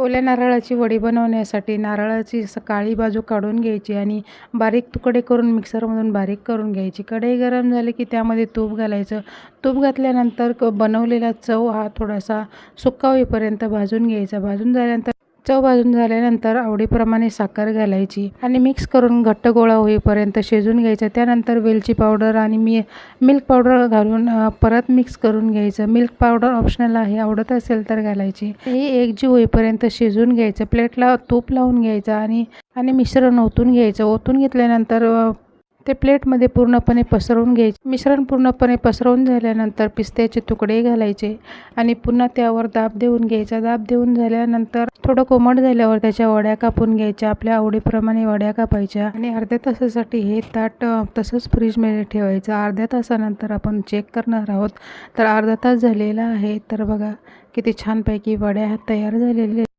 ओल्या नारळाची वडी बनवण्यासाठी नारळाची स काळी बाजू काढून घ्यायची आणि बारीक तुकडे करून मिक्सरमधून बारीक करून घ्यायची. कढई गरम झाली की त्यामध्ये तूप घालायचं. तूप घातल्यानंतर क बनवलेला चव हा थोडासा सुक्का होईपर्यंत भाजून घ्यायचा. भाजून झाल्यानंतर चव भाजून झाल्यानंतर आवडीप्रमाणे साखर घालायची आणि मिक्स करून घट्ट गोळा होईपर्यंत शिजून घ्यायचं. त्यानंतर वेलची पावडर आणि मी मिल्क पावडर घालून परत मिक्स करून घ्यायचं. मिल्क पावडर ऑप्शनल आहे आवडत असेल तर घालायची. हे एकजीव होईपर्यंत शिजवून घ्यायचं. प्लेटला तूप लावून घ्यायचं आणि आणि मिश्रण ओतून घ्यायचं. ओतून घेतल्यानंतर ते प्लेटमध्ये पूर्णपणे पसरवून घ्यायचे. मिश्रण पूर्णपणे पसरवून झाल्यानंतर पिस्त्याचे तुकडे घालायचे आणि पुन्हा त्यावर दाब देऊन घ्यायचा. दाब देऊन झाल्यानंतर थोडं कोमट झाल्यावर त्याच्या वड्या कापून घ्यायच्या. आपल्या आवडीप्रमाणे वड्या कापायच्या आणि अर्ध्या तासासाठी हे ताट तसंच फ्रीजमध्ये ठेवायचं. अर्ध्या तासानंतर आपण चेक करणार आहोत. तर अर्धा तास झालेला आहे. तर बघा किती छानपैकी वड्या तयार झालेल्या